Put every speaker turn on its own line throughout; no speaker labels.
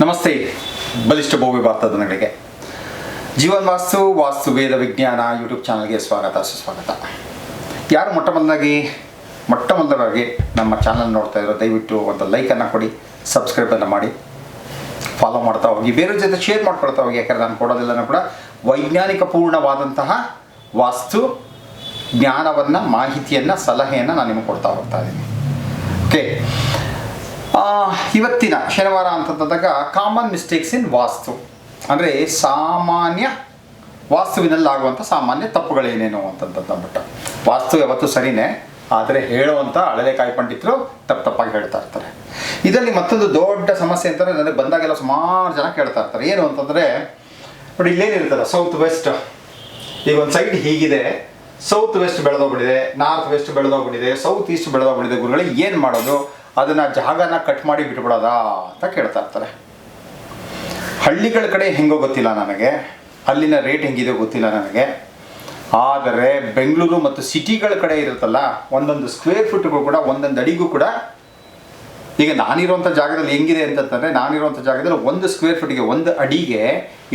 ನಮಸ್ತೆ. ಬಲಿಷ್ಠ ಭವ್ಯ ಭಾರತದಗಳಿಗೆ ಜೀವನ್ ವಾಸ್ತು ವಾಸ್ತು ವೇದ ವಿಜ್ಞಾನ ಯೂಟ್ಯೂಬ್ ಚಾನಲ್ಗೆ ಸ್ವಾಗತ, ಸುಸ್ವಾಗತ. ಯಾರು ಮೊಟ್ಟ ಮೊದಲಾಗಿ ಮೊಟ್ಟ ಮೊದಲಾಗಿ ನಮ್ಮ ಚಾನಲ್ ನೋಡ್ತಾ ಇರೋ ದಯವಿಟ್ಟು ಒಂದು ಲೈಕನ್ನು ಕೊಡಿ ಸಬ್ಸ್ಕ್ರೈಬನ್ನು ಮಾಡಿ. ಫಾಲೋ ಮಾಡ್ತಾ ಹೋಗಿ, ಬೇರೆ ಜೊತೆ ಶೇರ್ ಮಾಡ್ಕೊಳ್ತಾ ಹೋಗಿ, ಯಾಕಂದ್ರೆ ನಾನು ಕೊಡೋದಿಲ್ಲನೂ ಕೂಡ ವೈಜ್ಞಾನಿಕ ಪೂರ್ಣವಾದಂತಹ ವಾಸ್ತು, ಜ್ಞಾನವನ್ನು, ಮಾಹಿತಿಯನ್ನು, ಸಲಹೆಯನ್ನು ನಾನು ನಿಮಗೆ ಕೊಡ್ತಾ ಹೋಗ್ತಾ ಇದ್ದೀನಿ. ಓಕೆ ಇವತ್ತಿನ ಶನಿವಾರ ಅಂತಂದಾಗ ಕಾಮನ್ ಮಿಸ್ಟೇಕ್ಸ್ ಇನ್ ವಾಸ್ತು. ಅಂದರೆ ಸಾಮಾನ್ಯ ವಾಸ್ತುವಿನಲ್ಲಿ ಆಗುವಂಥ ಸಾಮಾನ್ಯ ತಪ್ಪುಗಳೇನೇನು ಅಂತಂತಂದ್ಬಿಟ್ಟು ವಾಸ್ತು ಯಾವತ್ತೂ ಸರಿನೇ, ಆದರೆ ಹೇಳುವಂಥ ಹಳಲೆಕಾಯಿ ಪಂಡಿತರು ತಪ್ಪು ತಪ್ಪಾಗಿ ಹೇಳ್ತಾ ಇರ್ತಾರೆ. ಇದರಲ್ಲಿ ಮತ್ತೊಂದು ದೊಡ್ಡ ಸಮಸ್ಯೆ ಅಂತಂದರೆ ನನಗೆ ಬಂದಾಗೆಲ್ಲ ಸುಮಾರು ಜನ ಕೇಳ್ತಾ ಇರ್ತಾರೆ. ಏನು ಅಂತಂದರೆ, ನೋಡಿ ಇಲ್ಲೇನಿರ್ತಲ್ಲ ಸೌತ್ ವೆಸ್ಟ್ ಈಗ ಒಂದು ಸೈಡ್ ಹೀಗಿದೆ ಸೌತ್ ವೆಸ್ಟ್ ಬೆಳೆದೋಗ್ಬಿಟ್ಟಿದೆ ನಾರ್ತ್ ವೆಸ್ಟ್ ಬೆಳೆದೋಗ್ಬಿಟ್ಟಿದೆ ಸೌತ್ ಈಸ್ಟ್ ಬೆಳೆದೋಗ್ಬಿಟ್ಟಿದೆ ಗುರುಗಳಿಗೆ ಏನು ಮಾಡೋದು? ಅದನ್ನ ಜಾಗನ ಕಟ್ ಮಾಡಿ ಬಿಟ್ಬಿಡೋದಾ ಅಂತ ಕೇಳ್ತಾ ಇರ್ತಾರೆ. ಹಳ್ಳಿಗಳ ಕಡೆ ಹೆಂಗೋ ಗೊತ್ತಿಲ್ಲ ನನಗೆ. ಅಲ್ಲಿನ ರೇಟ್ ಹೆಂಗಿದೆ ಗೊತ್ತಿಲ್ಲ ನನಗೆ. ಆದರೆ ಬೆಂಗಳೂರು ಮತ್ತು ಸಿಟಿಗಳ ಕಡೆ ಇರುತ್ತಲ್ಲ, ಒಂದೊಂದು ಸ್ಕ್ವೇರ್ ಫೀಟ್ಗೂ ಕೂಡ, ಒಂದೊಂದು ಅಡಿಗೂ ಕೂಡ, ಈಗ ನಾನಿರುವಂಥ ಜಾಗದಲ್ಲಿ ಹೆಂಗಿದೆ ಅಂತಂತಂದರೆ, ನಾನಿರುವಂಥ ಜಾಗದಲ್ಲಿ ಒಂದು ಸ್ಕ್ವೇರ್ ಫೀಟ್ಗೆ ಒಂದು ಅಡಿಗೆ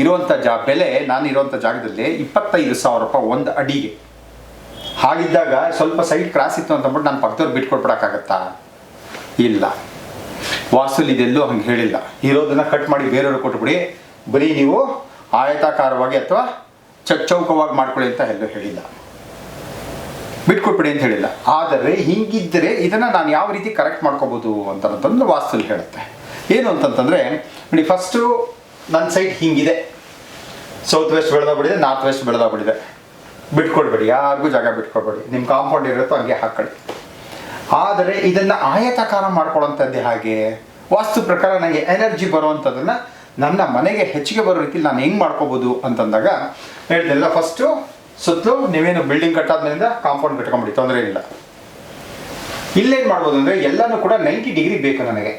ಇರುವಂಥ ಜಾ, ಬೆಲೆ ನಾನಿರುವಂಥ ಜಾಗದಲ್ಲಿ ಇಪ್ಪತ್ತೈದು ಸಾವಿರ ರೂಪಾಯಿ ಒಂದು ಅಡಿಗೆ. ಹಾಗಿದ್ದಾಗ ಸ್ವಲ್ಪ ಸೈಡ್ ಕ್ರಾಸ್ ಇತ್ತು ಅಂತಂದ್ಬಿಟ್ಟು ನಾನು ಪಕ್ಕದವ್ರು ಬಿಟ್ಕೊಟ್ಬಿಡಕ್ಕಾಗತ್ತಾ? ಇಲ್ಲ. ವಾಸ್ತುಲಿ ಇದೆಲ್ಲೂ ಹಂಗೆ ಹೇಳಿಲ್ಲ. ಇರೋದನ್ನ ಕಟ್ ಮಾಡಿ ಬೇರೆಯವರು ಕೊಟ್ಬಿಡಿ. ಬರೀ ನೀವು ಆಯತಾಕಾರವಾಗಿ ಅಥವಾ ಚಚ್ಚೌಕವಾಗಿ ಮಾಡ್ಕೊಳ್ಳಿ ಅಂತ ಎಲ್ಲೂ ಹೇಳಿಲ್ಲ. ಬಿಟ್ಕೊಟ್ಬಿಡಿ ಅಂತ ಹೇಳಿಲ್ಲ. ಆದರೆ ಹಿಂಗಿದ್ದರೆ ಇದನ್ನು ನಾನು ಯಾವ ರೀತಿ ಕರೆಕ್ಟ್ ಮಾಡ್ಕೋಬೋದು ಅಂತಂತಂದು ವಾಸ್ತುಲಿ ಹೇಳುತ್ತೆ. ಏನು ಅಂತಂತಂದರೆ, ನೋಡಿ ಫಸ್ಟು ನನ್ನ ಸೈಡ್ ಹಿಂಗಿದೆ. ಸೌತ್ ವೆಸ್ಟ್ ಬೆಳೆದಾಗ್ಬಿಡಿದೆ ನಾರ್ತ್ ವೆಸ್ಟ್ ಬೆಳೆದಾಗ್ಬಿಡಿದೆ ಬಿಟ್ಕೊಡ್ಬೇಡಿ, ಯಾರಿಗೂ ಜಾಗ ಬಿಟ್ಕೊಡ್ಬೇಡಿ. ನಿಮ್ಮ ಕಾಂಪೌಂಡ್ ಇರುತ್ತೋ ಹಂಗೆ ಹಾಕೊಳ್ಳಿ ಆದರೆ ಇದನ್ನು ಆಯತಾಕಾರ ಮಾಡ್ಕೊಳ್ಳೋಂಥದ್ದು ಹಾಗೆ. ವಾಸ್ತು ಪ್ರಕಾರ ನನಗೆ ಎನರ್ಜಿ ಬರುವಂಥದ್ದನ್ನು ನನ್ನ ಮನೆಗೆ ಹೆಚ್ಚಿಗೆ ಬರೋ ರೀತಿಲಿ ನಾನು ಹೆಂಗೆ ಮಾಡ್ಕೋಬೋದು ಅಂತಂದಾಗ ಹೇಳ್ದೆಲ್ಲ ಫಸ್ಟು ಸುತ್ತಲೂ ನೀವೇನು ಬಿಲ್ಡಿಂಗ್ ಕಟ್ಟಾದ್ಮೇಲಿಂದ ಕಾಂಪೌಂಡ್ ಕಟ್ಕೊಂಬಿಡಿ ತೊಂದರೆ ಇಲ್ಲ ಇಲ್ಲೇನು ಮಾಡ್ಬೋದು ಅಂದರೆ ಎಲ್ಲನೂ ಕೂಡ ನೈಂಟಿ ಡಿಗ್ರಿ ಬೇಕು ನನಗೆ.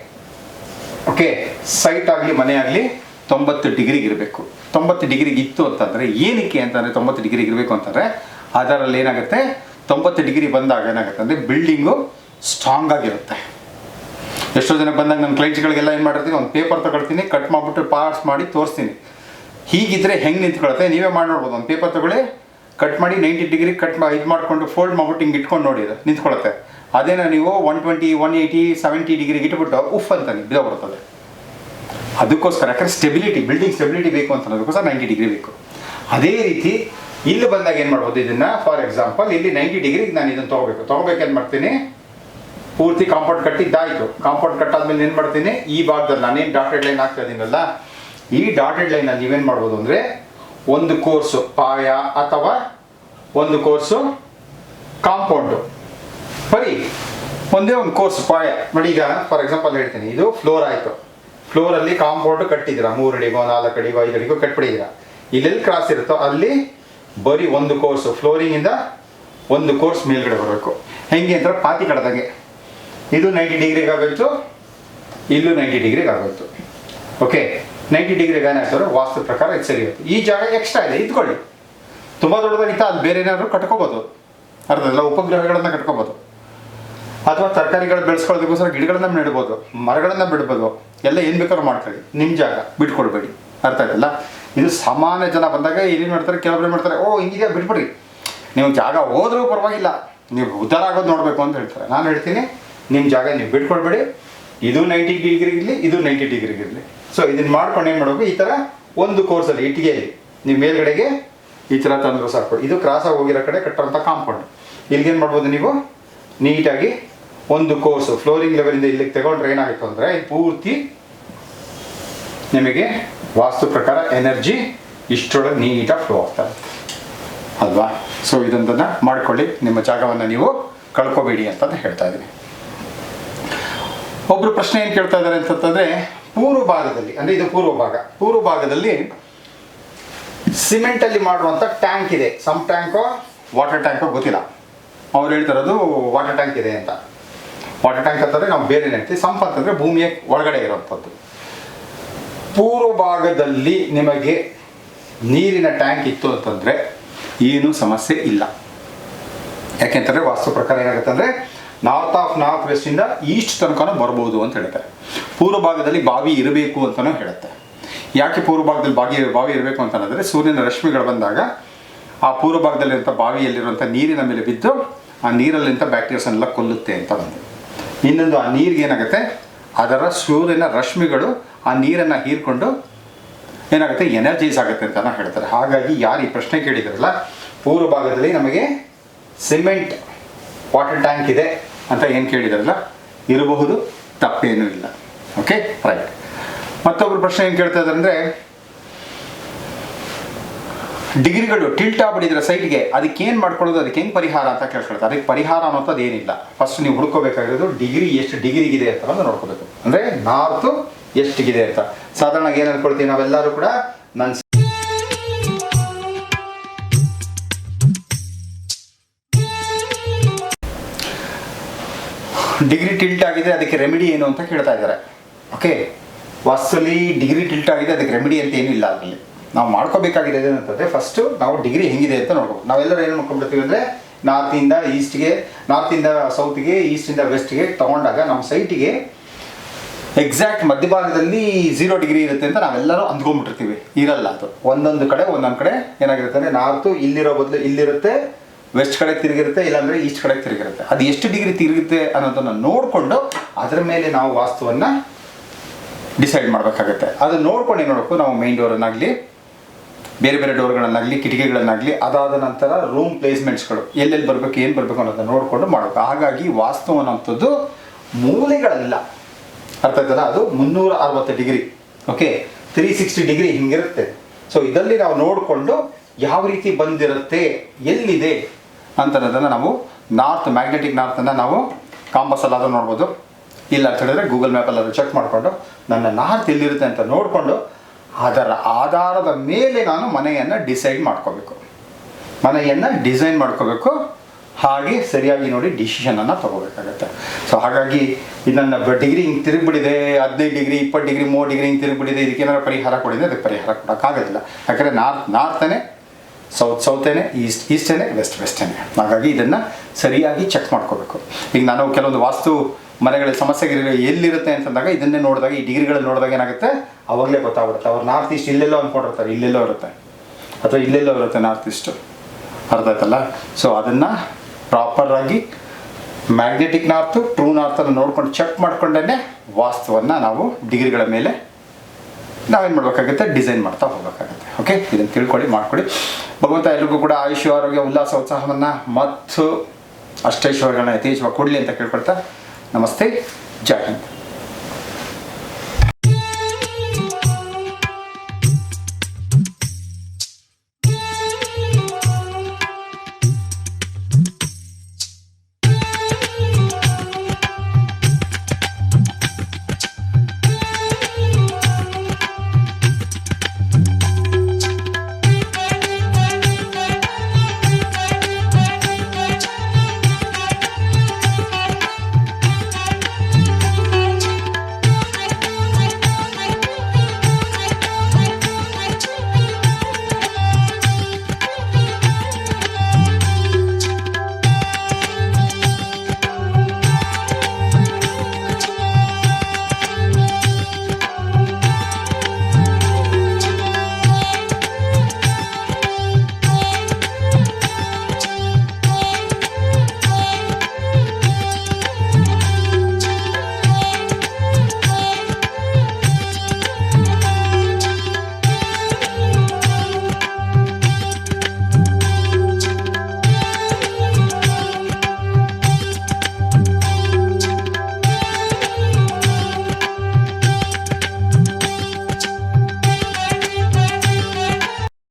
ಓಕೆ ಸೈಟ್ ಆಗಲಿ, ಮನೆ ಆಗಲಿ ತೊಂಬತ್ತು ಡಿಗ್ರಿಗೆ ಇರಬೇಕು. ತೊಂಬತ್ತು ಡಿಗ್ರಿಗೆ ಇತ್ತು ಅಂತಂದರೆ ಏನಕ್ಕೆ ಅಂತಂದರೆ ತೊಂಬತ್ತು ಡಿಗ್ರಿಗೆ ಇರಬೇಕು ಅಂತಂದರೆ ಅದರಲ್ಲಿ ಏನಾಗುತ್ತೆ ತೊಂಬತ್ತು ಡಿಗ್ರಿ ಬಂದಾಗ ಏನಾಗುತ್ತೆ ಅಂದರೆ ಬಿಲ್ಡಿಂಗು ಸ್ಟ್ರಾಂಗ್ ಆಗಿರುತ್ತೆ. ಎಷ್ಟೋ ಜನ ಬಂದಾಗ ನನ್ನ ಕ್ಲೈಂಟ್ಸ್ಗಳಿಗೆಲ್ಲ ಏನು ಮಾಡಿರ್ತೀನಿ, ಒಂದು ಪೇಪರ್ ತಗೊಳ್ತೀನಿ ಕಟ್ ಮಾಡಿಬಿಟ್ಟು ಪಾಸ್ ಮಾಡಿ ತೋರಿಸ್ತೀನಿ. ಹೀಗಿದ್ರೆ ಹೆಂಗೆ ನಿಂತ್ಕೊಳುತ್ತೆ? ನೀವೇ ಮಾಡಿ ನೋಡ್ಬೋದು. ಒಂದು ಪೇಪರ್ ತಗೊಳ್ಳಿ ಕಟ್ ಮಾಡಿ ನೈಂಟಿ ಡಿಗ್ರಿ ಕಟ್ ಮಾ ಇದು ಮಾಡಿಕೊಂಡು ಫೋಲ್ಡ್ ಮಾಡ್ಬಿಟ್ಟು ಹಿಂಗೆ ಇಟ್ಕೊಂಡು ನೋಡಿ ಅದೇ ಅದೇನ ನೀವು one twenty one eighty seventy ಡಿಗ್ರಿಗೆ ಇಟ್ಬಿಟ್ಟು ಉಫ್ ಅಂತ ಬಿದ್ದೋಗ್ಬಿಡ್ತದೆ ಅದಕ್ಕೋಸ್ಕರ, ಯಾಕಂದ್ರೆ ಸ್ಟೆಬಿಲಿಟಿ ಬಿಲ್ಡಿಂಗ್ ಸ್ಟೆಬಿಲಿಟಿ ಬೇಕು ಅಂತ ಅನ್ನೋದಕ್ಕೋಸ್ಕರ ನೈಂಟಿ ಡಿಗ್ರಿ ಬೇಕು. ಅದೇ ರೀತಿ, ಇಲ್ಲಿ ಬಂದಾಗ ಏನು ಮಾಡ್ಬೋದು? ಇದನ್ನ ಫಾರ್ ಎಕ್ಸಾಂಪಲ್ ಇಲ್ಲಿ ನೈಂಟಿ ಡಿಗ್ರಿಗೆ ನಾನು ಇದನ್ನು ತೊಗೋಬೇಕು. ತೊಗೋಬೇಕೇನು ಮಾಡ್ತೀನಿ? ಪೂರ್ತಿ ಕಾಂಪೌಂಡ್ ಕಟ್ಟಿದ್ದಾಯಿತು. ಕಾಂಪೌಂಡ್ ಕಟ್ಟಾದ್ಮೇಲೆ ಏನು ಮಾಡ್ತೀನಿ? ಈ ಭಾಗದಲ್ಲಿ ನಾನೇನು ಡಾಟೆಡ್ ಲೈನ್ ಹಾಕ್ತಾ ಇದೀನಲ್ಲ, ಈ ಡಾಟೆಡ್ ಲೈನಲ್ಲಿ ನೀವೇನು ಮಾಡ್ಬೋದು ಅಂದರೆ ಒಂದು ಕೋರ್ಸು ಪಾಯ ಅಥವಾ ಒಂದು ಕೋರ್ಸು ಕಾಂಪೌಂಡು ಬರೀ ಒಂದೇ ಒಂದು ಕೋರ್ಸ್ ಪಾಯ. ನೋಡಿ ಈಗ ಫಾರ್ ಎಕ್ಸಾಂಪಲ್ ಹೇಳ್ತೀನಿ, ಇದು ಫ್ಲೋರ್ ಆಯಿತು. ಫ್ಲೋರಲ್ಲಿ ಕಾಂಪೌಂಡ್ ಕಟ್ಟಿದ್ದೀರಾ? ಮೂರು ಅಡಿಗೋ ನಾಲ್ಕು ಅಡಿಗೋ ಐದು ಅಡಿಗೋ ಕಟ್ಬಿಟ್ಟಿದ್ದೀರಾ ಇಲ್ಲೆಲ್ಲಿ ಕ್ರಾಸ್ ಇರುತ್ತೋ ಅಲ್ಲಿ ಬರೀ ಒಂದು ಕೋರ್ಸು ಫ್ಲೋರಿಂಗಿಂದ ಒಂದು ಕೋರ್ಸ್ ಮೇಲ್ಗಡೆ ಬರಬೇಕು. ಹೆಂಗೆ ಅಂತ ಪಾತಿ ಕಡ್ದಾಗೆ. ಇದು ನೈಂಟಿ ಡಿಗ್ರಿಗೆ ಆಗೋಯ್ತು ಇಲ್ಲೂ ನೈಂಟಿ ಡಿಗ್ರಿಗೆ ಆಗೋಯ್ತು ಓಕೆ ನೈಂಟಿ ಡಿಗ್ರಿಗೆ ಏನಾಯ್ತು ವಾಸ್ತು ಪ್ರಕಾರ ಇದು ಸರಿ ಈ ಜಾಗ ಎಕ್ಸ್ಟ್ರಾ ಇದೆ, ಇದ್ಕೊಳ್ಳಿ. ತುಂಬ ದೊಡ್ಡದಾಗಿತ್ತು ಅದು ಬೇರೆ ಏನಾದ್ರು ಕಟ್ಕೋಬೋದು. ಅರ್ಧಲ್ಲ ಉಪಗ್ರಹಗಳನ್ನ ಕಟ್ಕೋಬೋದು. ಅಥವಾ ತರಕಾರಿಗಳು ಬೆಳೆಸ್ಕೊಳ್ಳೋದಕ್ಕೋಸ್ಕರ ಗಿಡಗಳನ್ನ ನೆಡ್ಬೋದು, ಮರಗಳನ್ನ ಬಿಡ್ಬೋದು. ಎಲ್ಲ ಏನು ಬೇಕಾದ್ರೂ ಮಾಡ್ಕೊಳ್ಳಿ. ನಿಮ್ಮ ಜಾಗ, ಬಿಟ್ಕೊಡ್ಬೇಡಿ. ಅರ್ಥ ಆಯ್ತಲ್ಲ? ಇದು ಸಾಮಾನ್ಯ ಜನ ಬಂದಾಗ ಏನೇನು ಮಾಡ್ತಾರೆ ಕೆಲವೊಬ್ಬರು ಮಾಡ್ತಾರೆ, ಓ, ಹಿಂಗಿದೆ ಬಿಟ್ಬಿಡ್ರಿ ನೀವು ಜಾಗ ಹೋದ್ರೂ ಪರವಾಗಿಲ್ಲ. ನೀವು ಉದ್ಧಾರ ಆಗೋದು ನೋಡಬೇಕು ಅಂತ ಹೇಳ್ತಾರೆ. ನಾನು ಹೇಳ್ತೀನಿ ನಿಮ್ಮ ಜಾಗ ನೀವು ಬಿಟ್ಕೊಡ್ಬೇಡಿ. ಇದು ನೈಂಟಿ ಡಿಗ್ರಿಗಿರಲಿ, ಇದು ನೈಂಟಿ ಡಿಗ್ರಿಗಿರಲಿ. ಸೊ ಇದನ್ನ ಮಾಡ್ಕೊಂಡು ಏನು ಮಾಡಬೇಕು? ಈ ಥರ ಒಂದು ಕೋರ್ಸಲ್ಲಿ ಇಟ್ಟಿಗೆಯಲ್ಲಿ ನೀವು ಮೇಲ್ಗಡೆಗೆ ಈ ಥರ ತಂದ್ರು ಸಾಕು. ಇದು ಕ್ರಾಸ್ ಆಗಿ ಹೋಗಿರೋ ಕಡೆ ಕಟ್ಟೋಂಥ ಕಾಂಪೌಂಡ್ ಇಲ್ಲಿಗೇನು ಮಾಡ್ಬೋದು ನೀವು? ನೀಟಾಗಿ ಒಂದು ಕೋರ್ಸು ಫ್ಲೋರಿಂಗ್ ಲೆವೆಲಿಂದ ಇಲ್ಲಿಗೆ ತಗೊಂಡ್ರೆ ಏನಾಯಿತು ಅಂದರೆ ಪೂರ್ತಿ ನಿಮಗೆ ವಾಸ್ತು ಪ್ರಕಾರ ಎನರ್ಜಿ ಇಷ್ಟರೊಳಗೆ ನೀಟಾಗಿ ಫ್ಲೋ ಆಗ್ತದೆ ಅಲ್ವಾ? ಸೊ ಇದೊಂದನ್ನು ಮಾಡ್ಕೊಳ್ಳಿ. ನಿಮ್ಮ ಜಾಗವನ್ನು ನೀವು ಕಳ್ಕೊಬೇಡಿ ಅಂತ ಹೇಳ್ತಾ ಇದ್ದೀನಿ ಒಬ್ರು ಪ್ರಶ್ನೆ ಏನು ಕೇಳ್ತಾ ಇದ್ದಾರೆ ಅಂತಂತಂದ್ರೆ, ಪೂರ್ವ ಭಾಗದಲ್ಲಿ, ಅಂದರೆ ಇದು ಪೂರ್ವ ಭಾಗ, ಪೂರ್ವ ಭಾಗದಲ್ಲಿ ಸಿಮೆಂಟಲ್ಲಿ ಮಾಡುವಂಥ ಟ್ಯಾಂಕ್ ಇದೆ. ಸಮ್ ಟ್ಯಾಂಕೋ, ವಾಟರ್ ಟ್ಯಾಂಕೋ ಗೊತ್ತಿಲ್ಲ. ಅವ್ರು ಹೇಳ್ತಿರೋದು ವಾಟರ್ ಟ್ಯಾಂಕ್ ಇದೆ ಅಂತ. ವಾಟರ್ ಟ್ಯಾಂಕ್ ಅಂತಂದರೆ ನಾವು ಬೇರೆ ಹೇಳ್ತೀವಿ ಸಂಪ್ ಅಂತಂದರೆ ಭೂಮಿಯ ಒಳಗಡೆ ಇರುವಂತದ್ದು. ಪೂರ್ವ ಭಾಗದಲ್ಲಿ ನಿಮಗೆ ನೀರಿನ ಟ್ಯಾಂಕ್ ಇತ್ತು ಅಂತಂದರೆ ಏನೂ ಸಮಸ್ಯೆ ಇಲ್ಲ. ಯಾಕೆಂತಂದರೆ ವಾಸ್ತು ಪ್ರಕಾರ ಏನಾಗುತ್ತೆ ಅಂದರೆ ನಾರ್ತ್ ಆಫ್ ನಾರ್ತ್ ವೆಸ್ಟಿಂದ ಈಸ್ಟ್ ತನಕನೂ ಬರ್ಬೋದು ಅಂತ ಹೇಳ್ತಾರೆ. ಪೂರ್ವ ಭಾಗದಲ್ಲಿ ಬಾವಿ ಇರಬೇಕು ಅಂತಲೂ ಹೇಳುತ್ತೆ. ಯಾಕೆ ಪೂರ್ವ ಭಾಗದಲ್ಲಿ ಬಾವಿ ಬಾವಿ ಇರಬೇಕು ಅಂತ ಹೇಳಿದ್ರೆ ಸೂರ್ಯನ ರಶ್ಮಿಗಳು ಬಂದಾಗ ಆ ಪೂರ್ವ ಭಾಗದಲ್ಲಿರುವಂಥ ಬಾವಿಯಲ್ಲಿರುವಂಥ ನೀರಿನ ಮೇಲೆ ಬಿದ್ದು ಆ ನೀರಲ್ಲಿಂಥ ಬ್ಯಾಕ್ಟೀರಿಯಾಸನ್ನೆಲ್ಲ ಕೊಲ್ಲುತ್ತೆ ಅಂತ ಬಂದು. ಇನ್ನೊಂದು ಆ ನೀರಿಗೆ ಏನಾಗುತ್ತೆ? ಅದರ ಸೂರ್ಯನ ರಶ್ಮಿಗಳು ಆ ನೀರನ್ನು ಹೀರ್ಕೊಂಡು ಏನಾಗುತ್ತೆ? ಎನರ್ಜೈಸ್ ಆಗುತ್ತೆ ಅಂತ ಹೇಳ್ತಾರೆ. ಹಾಗಾಗಿ ಯಾರು ಈ ಪ್ರಶ್ನೆ ಕೇಳಿದ್ರಲ್ಲ, ಪೂರ್ವ ಭಾಗದಲ್ಲಿ ನಮಗೆ ಸಿಮೆಂಟ್ ವಾಟರ್ ಟ್ಯಾಂಕ್ ಇದೆ. ಅಂತ ಏನು ಕೇಳಿದಾರಲ್ಲ? ಇರಬಹುದು, ತಪ್ಪೇನೂ ಇಲ್ಲ. ಓಕೆ ರೈಟ್ ಮತ್ತೊಬ್ರು ಪ್ರಶ್ನೆ ಏನು ಕೇಳ್ತಾ ಇದ್ದಾರೆ ಅಂದ್ರೆ, ಡಿಗ್ರಿಗಳು ಟಿಲ್ಟ್ ಆಗ್ಬಿಟ್ಟಿದ್ರೆ ಸೈಡ್ಗೆ ಅದಕ್ಕೆ ಏನು ಮಾಡ್ಕೊಳ್ಳೋದು, ಅದಕ್ಕೆ ಹೆಂಗೆ ಪರಿಹಾರ ಅಂತ ಕೇಳ್ಕೊಳ್ತಾರೆ. ಅದಕ್ಕೆ ಪರಿಹಾರ ಅನ್ನೋದು ಏನಿಲ್ಲ. ಫಸ್ಟ್ ನೀವು ಹುಡ್ಕೋಬೇಕಾಗಿರೋದು ಡಿಗ್ರಿ ಎಷ್ಟು ಡಿಗ್ರಿಗಿದೆ ಅಂತ ಅನ್ನೋದು ನೋಡ್ಕೋಬೇಕು. ಅಂದರೆ ನಾರ್ತು ಎಷ್ಟಿಗಿದೆ ಅಂತ. ಸಾಧಾರಣ ಏನು ಅನ್ಕೊಳ್ತೀವಿ ನಾವೆಲ್ಲರೂ ಕೂಡ ನನ್ನ ಡಿಗ್ರಿ ಟಿಲ್ಟ್ ಆಗಿದೆ ಅದಕ್ಕೆ ರೆಮಿಡಿ ಏನು ಅಂತ ಕೇಳ್ತಾ ಇದ್ದಾರೆ. ಓಕೆ? ವಾಸ್ತುಲಿ ಡಿಗ್ರಿ ಟಿಲ್ಟ್ ಆಗಿದೆ ಅದಕ್ಕೆ ರೆಮಿಡಿ ಅಂತ ಇಲ್ಲ ಅದರಲ್ಲಿ ನಾವು ಮಾಡ್ಕೋಬೇಕಾಗಿದೆ ಏನಂತಂದರೆ ಫಸ್ಟು ನಾವು ಡಿಗ್ರಿ ಹೆಂಗಿದೆ ಅಂತ ನೋಡ್ಬೋದು ನಾವೆಲ್ಲರೂ ಏನು ಮಾಡ್ಕೊಂಡ್ಬಿಡ್ತೀವಿ ಅಂದರೆ ನಾರ್ತಿಂದ ಈಸ್ಟ್ಗೆ ನಾರ್ತಿಂದ ಸೌತ್ಗೆ ಈಸ್ಟಿಂದ ವೆಸ್ಟ್ಗೆ ತೊಗೊಂಡಾಗ ನಮ್ಮ ಸೈಟಿಗೆ ಎಕ್ಸಾಕ್ಟ್ ಮಧ್ಯಭಾಗದಲ್ಲಿ ಝೀರೋ ಡಿಗ್ರಿ ಇರುತ್ತೆ ಅಂತ ನಾವೆಲ್ಲರೂ ಅಂದ್ಕೊಂಡ್ಬಿಟ್ಟಿರ್ತೀವಿ. ಇರಲ್ಲ ಅದು. ಒಂದೊಂದು ಕಡೆ ಒಂದೊಂದು ಕಡೆ ಏನಾಗಿರುತ್ತೆ ಅಂದರೆ ನಾರ್ತು ಇಲ್ಲಿರೋ ಬದಲು ಇಲ್ಲಿರುತ್ತೆ ವೆಸ್ಟ್ ಕಡೆ ತಿರುಗಿರುತ್ತೆ, ಇಲ್ಲಾಂದರೆ ಈಸ್ಟ್ ಕಡೆ ತಿರುಗಿರುತ್ತೆ. ಅದು ಎಷ್ಟು ಡಿಗ್ರಿ ತಿರುಗುತ್ತೆ ಅನ್ನೋದನ್ನು ನೋಡಿಕೊಂಡು ಅದರ ಮೇಲೆ ನಾವು ವಾಸ್ತುವನ್ನು ಡಿಸೈಡ್ ಮಾಡಬೇಕಾಗುತ್ತೆ. ಅದು ನೋಡ್ಕೊಂಡು ನೋಡಬೇಕು ನಾವು ಮೈನ್ ಡೋರನ್ನಾಗಲಿ ಬೇರೆ ಬೇರೆ ಡೋರ್ಗಳನ್ನಾಗಲಿ ಕಿಟಕಿಗಳನ್ನಾಗಲಿ, ಅದಾದ ನಂತರ ರೂಮ್ ಪ್ಲೇಸ್ಮೆಂಟ್ಸ್ಗಳು ಎಲ್ಲೆಲ್ಲಿ ಬರಬೇಕು, ಏನು ಬರಬೇಕು ಅನ್ನೋದನ್ನ ನೋಡಿಕೊಂಡು ಮಾಡಬೇಕು ಹಾಗಾಗಿ ವಾಸ್ತು ಅನ್ನೋಂಥದ್ದು ಮೂಲೆಗಳಲ್ಲ. ಅರ್ಥ ಆಯ್ತಲ್ಲ? ಅದು ಮುನ್ನೂರ ಅರವತ್ತು degree. Okay three sixty degree ಹಿಂಗಿರುತ್ತೆ. So ಇದರಲ್ಲಿ ನಾವು ನೋಡಿಕೊಂಡು ಯಾವ ರೀತಿ ಬಂದಿರುತ್ತೆ, ಎಲ್ಲಿದೆ ಅಂತನ್ನೋದನ್ನು ನಾವು ನಾರ್ತ್, ಮ್ಯಾಗ್ನೆಟಿಕ್ ನಾರ್ತನ್ನು ನಾವು ಕಾಂಪಸ್ಸಲ್ಲಾದರೂ ನೋಡ್ಬೋದು. ಇಲ್ಲ ಅಂತ ಹೇಳಿದ್ರೆ ಗೂಗಲ್ ಮ್ಯಾಪಲ್ಲಾದರೂ ಚೆಕ್ ಮಾಡಿಕೊಂಡು ನನ್ನ ನಾರ್ತ್ ಎಲ್ಲಿರುತ್ತೆ ಅಂತ ನೋಡಿಕೊಂಡು ಅದರ ಆಧಾರದ ಮೇಲೆ ನಾನು ಮನೆಯನ್ನು ಡಿಸೈಡ್ ಮಾಡ್ಕೋಬೇಕು. ಮನೆಯನ್ನು ಡಿಸೈನ್ ಮಾಡ್ಕೋಬೇಕು. ಹಾಗೆ ಸರಿಯಾಗಿ ನೋಡಿ ಡಿಸಿಷನನ್ನು ತಗೋಬೇಕಾಗತ್ತೆ. ಸೊ ಹಾಗಾಗಿ ಇದನ್ನು ಡಿಗ್ರಿ ಹಿಂಗೆ ತಿರುಗಿಬಿಡಿದೆ, ಹದಿನೈದು ಡಿಗ್ರಿ, ಇಪ್ಪತ್ತು ಡಿಗ್ರಿ ಮೂರು ಡಿಗ್ರಿ ಹಿಂಗೆ ತಿರುಗಿಬಿಡಿದೆ ಇದಕ್ಕೇನಾದ್ರು ಪರಿಹಾರ ಕೊಡಿದ್ರೆ ಅದಕ್ಕೆ ಪರಿಹಾರ ಕೊಡೋಕ್ಕಾಗೋದಿಲ್ಲ. ಯಾಕಂದರೆ ನಾರ್ತ್ ನಾರ್ತನೇ ಸೌತ್ ಸೌತೇನೆ, ಈಸ್ಟ್, ಈಸ್ಟೇನೆ, ವೆಸ್ಟ್ ವೆಸ್ಟೇನೆ. ಹಾಗಾಗಿ ಇದನ್ನು ಸರಿಯಾಗಿ ಚೆಕ್ ಮಾಡ್ಕೋಬೇಕು. ಈಗ ನಾನು ಕೆಲವೊಂದು ವಾಸ್ತು ಮನೆಗಳ ಸಮಸ್ಯೆಗಳು ಎಲ್ಲಿರುತ್ತೆ ಅಂತಂದಾಗ ಇದನ್ನೇ ನೋಡಿದಾಗ, ಈ ಡಿಗ್ರಿಗಳನ್ನ ನೋಡಿದಾಗ ಏನಾಗುತ್ತೆ? ಅವಾಗಲೇ ಗೊತ್ತಾಗ್ಬಿಡುತ್ತೆ. ಅವ್ರು ನಾರ್ತ್ ಈಸ್ಟ್ ಇಲ್ಲೆಲ್ಲೋ ಅಂದ್ಕೊಂಡಿರ್ತಾರೆ ಇಲ್ಲೆಲ್ಲೋ ಇರುತ್ತೆ. ಅಥವಾ ಇಲ್ಲೆಲ್ಲೋ ಇರುತ್ತೆ ನಾರ್ತ್ ಈಸ್ಟು ಅರ್ಥ ಆಯ್ತಲ್ಲ? ಸೊ ಅದನ್ನು ಪ್ರಾಪರಾಗಿ ಮ್ಯಾಗ್ನೆಟಿಕ್ ನಾರ್ತು ಟ್ರೂ ನಾರ್ತನ್ನು ನೋಡ್ಕೊಂಡು ಚೆಕ್ ಮಾಡ್ಕೊಂಡೇ ವಾಸ್ತುವನ್ನು ನಾವು ಡಿಗ್ರಿಗಳ ಮೇಲೆ ನಾವೇನು ಮಾಡಬೇಕಾಗುತ್ತೆ? ಡಿಸೈನ್ ಮಾಡ್ತಾ ಹೋಗಬೇಕಾಗುತ್ತೆ. ಓಕೆ ಇದನ್ನು ತಿಳ್ಕೊಳ್ಳಿ, ಮಾಡ್ಕೊಳ್ಳಿ. ಭಗವಂತ ಎಲ್ರಿಗೂ ಕೂಡ ಆಯುಷ್ಯ ಆರೋಗ್ಯ, ಉಲ್ಲಾಸ, ಉತ್ಸಾಹವನ್ನು ಮತ್ತು ಅಷ್ಟೈಶ್ವರ್ಯಗಳನ್ನ ಯಥೇಚ್ಛವಾಗಿ ಕೊಡಲಿ ಅಂತ ಕೇಳ್ಕೊಳ್ತಾ ನಮಸ್ತೆ. ಜೈ